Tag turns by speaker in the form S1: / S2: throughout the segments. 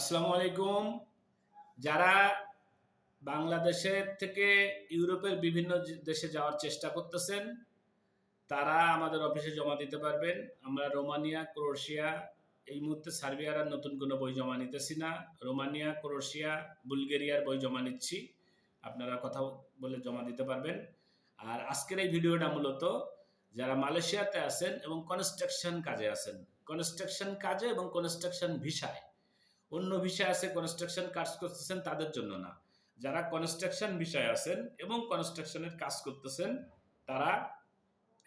S1: আসসালামু আলাইকুম যারা বাংলাদেশের থেকে ইউরোপের বিভিন্ন দেশে যাওয়ার চেষ্টা করতেছেন, তারা আমাদের অফিসে জমা দিতে পারবেন। আমরা রোমানিয়া, ক্রোয়েশিয়া, এই মুহূর্তে সার্বিয়ার আর নতুন কোনো বই জমা নিতেছি না। রোমানিয়া, ক্রোয়েশিয়া, বুলগেরিয়ার বই জমা নিচ্ছি। আপনারা কথা বলে জমা দিতে পারবেন। আর আজকের এই ভিডিওটা মূলত যারা মালয়েশিয়াতে আছেন এবং কনস্ট্রাকশন কাজে আছেন। কনস্ট্রাকশন কাজে এবং কনস্ট্রাকশন ভিসায় অন্য বিষয় আছে কনস্ট্রাকশন কাজ করতেছেন তাদের জন্য না। যারা কনস্ট্রাকশন বিষয় আছেন এবং কনস্ট্রাকশনের কাজ করতেছেন, তারা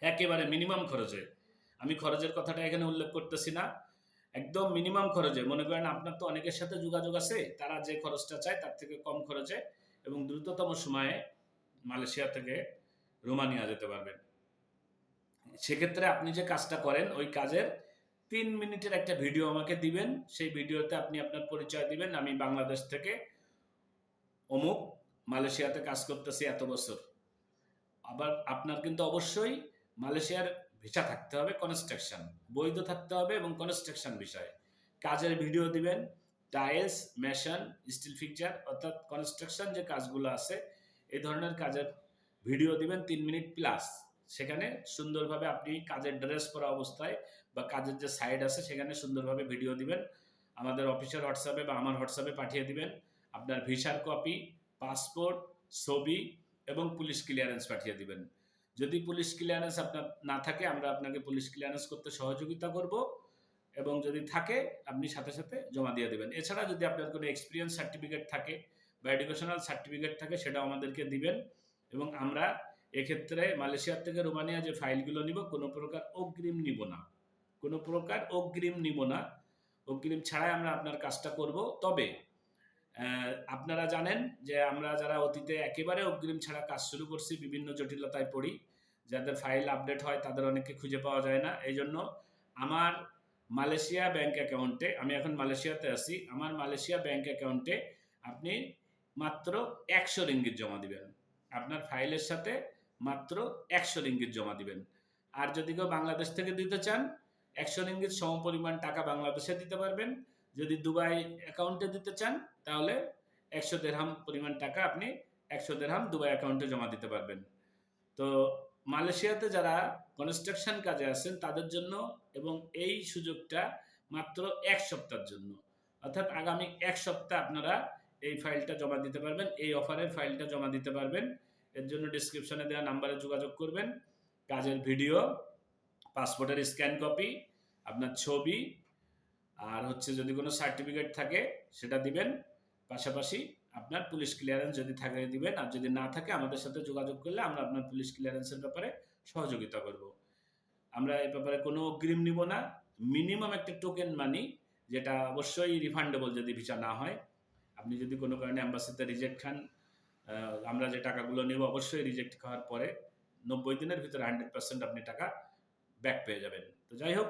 S1: একেবারে মিনিমাম খরচে। আমি খরচের কথাটা এখানে উল্লেখ করতেছি না। একদম মিনিমাম খরচে। মনে করেন আপনার তো অনেকের সাথে যোগাযোগ আছে, তারা যে খরচটা চায় তার থেকে কম খরচে এবং দ্রুততম সময়ে মালয়েশিয়া থেকে রোমানিয়া যেতে পারবেন। সেক্ষেত্রে আপনি যে কাজটা করেন, ওই কাজের তিন মিনিটের একটা ভিডিও আমাকে দিবেন। সেই ভিডিওতে আপনি আপনার পরিচয় দিবেন। আমি বাংলাদেশ থেকে অমুক মালয়েশিয়াতে কাজ করতেছি এত বছর। আবার আপনার কিন্তু অবশ্যই মালয়েশিয়ার ভিসা থাকতে হবে কনস্ট্রাকশন বৈধ থাকতে হবে এবং কনস্ট্রাকশন বিষয়ে। কাজের ভিডিও দিবেন টাইলস মেশন স্টিল ফিকচার অর্থাৎ কনস্ট্রাকশন যে কাজগুলো আছে, এই ধরনের কাজের ভিডিও দিবেন তিন মিনিট প্লাস সেখানে সুন্দরভাবে আপনি কাজের ড্রেস পরা অবস্থায় বা কাজের যে সাইড আছে সেখানে সুন্দরভাবে ভিডিও দিবেন। আমাদের অফিসের হোয়াটসঅ্যাপে বা আমার হোয়াটসঅ্যাপে পাঠিয়ে দিবেন। আপনার ভিসার কপি পাসপোর্ট ছবি এবং পুলিশ ক্লিয়ারেন্স পাঠিয়ে দিবেন। যদি পুলিশ ক্লিয়ারেন্স আপনার না থাকে, আমরা আপনাকে পুলিশ ক্লিয়ারেন্স করতে সহযোগিতা করব এবং যদি থাকে, আপনি সাথে সাথে জমা দিয়ে দেবেন। এছাড়া যদি আপনার কোনো এক্সপিরিয়েন্স সার্টিফিকেট থাকে বা এডুকেশনাল সার্টিফিকেট থাকে, সেটাও আমাদেরকে দিবেন এবং আমরা এক্ষেত্রে মালয়েশিয়ার থেকে রোমানিয়া যে ফাইলগুলো নিব, কোনো প্রকার অগ্রিম নিব না। কোনো প্রকার অগ্রিম নিব না। অগ্রিম ছাড়াই আমরা আপনার কাজটা করব। তবে আপনারা জানেন যে আমরা যারা অতীতে একেবারে অগ্রিম ছাড়া কাজ শুরু করছি, বিভিন্ন জটিলতায় পড়ি, যাদের ফাইল আপডেট হয় তাদের অনেককে খুঁজে পাওয়া যায় না। এই জন্য আমার মালয়েশিয়া ব্যাংক অ্যাকাউন্টে, আমি এখন মালয়েশিয়াতে আছি, আমার মালয়েশিয়া ব্যাংক অ্যাকাউন্টে আপনি মাত্র একশো রিঙ্গিত জমা দিবেন। আপনার ফাইলের সাথে মাত্র একশো রিঙ্গিত জমা দিবেন। আর যদি কেউ বাংলাদেশ থেকে দিতে চান, একশো রিঙ্গিত সমপরিমাণ টাকা বাংলাদেশে দিতে পারবেন। যদি দুবাই অ্যাকাউন্টে দিতে চান, তাহলে একশো দেড়হাম পরিমাণ টাকা আপনি একশো দেড়হাম দুবাই অ্যাকাউন্টে জমা দিতে পারবেন। তো মালয়েশিয়াতে যারা কনস্ট্রাকশন কাজে আছেন, তাদের জন্য এবং এই সুযোগটা মাত্র এক সপ্তাহের জন্য। অর্থাৎ আগামী এক সপ্তাহ আপনারা এই ফাইলটা জমা দিতে পারবেন, এই অফারের ফাইলটা জমা দিতে পারবেন। এর জন্য ডিসক্রিপশনে দেওয়া নাম্বারে যোগাযোগ করবেন। কাজের ভিডিও পাসপোর্টের স্ক্যান কপি আপনার ছবি, আর হচ্ছে যদি কোনো সার্টিফিকেট থাকে, সেটা দিবেন। পাশাপাশি আপনার পুলিশ ক্লিয়ারেন্স যদি থাকে, দিবেন। আর যদি না থাকে, আমাদের সাথে যোগাযোগ করলে আমরা আপনার পুলিশ ক্লিয়ারেন্সের ব্যাপারে সহযোগিতা করব। আমরা এই ব্যাপারে কোনো অগ্রিম নিব না। মিনিমাম একটা টোকেন মানি যেটা অবশ্যই রিফান্ডেবল যদি ভিসা না হয়। আপনি যদি কোনো কারণে অ্যাম্বাসিতে রিজেক্ট খান আমরা যে টাকাগুলো নেব অবশ্যই রিজেক্ট খাওয়ার পরে নব্বই দিনের ভিতরে হান্ড্রেড পার্সেন্ট আপনি টাকা ব্যাক পেয়ে যাবেন। তো যাই হোক,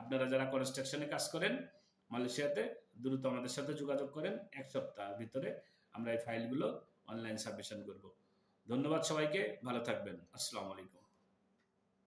S1: আপনারা যারা কনস্ট্রাকশনে কাজ করেন, মালয়েশিয়াতে দ্রুত আমাদের সাথে যোগাযোগ করেন। এক সপ্তাহের ভিতরে আমরা এই ফাইলগুলো অনলাইন সাবমিশন করব। ধন্যবাদ সবাইকে, ভালো থাকবেন। আসসালামু আলাইকুম।